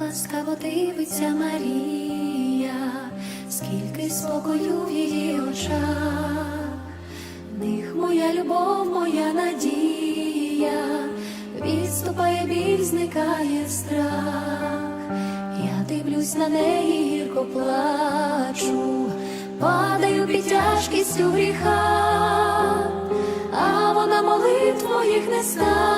ласкаво дивиться Марія, скільки спокою в її очах, них моя любов, моя надія, відступає біль, зникає страх. Я дивлюсь на неї, гірко плачу, падаю під тяжкістю гріха, а вона молитв моїх не стачу,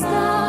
чиста.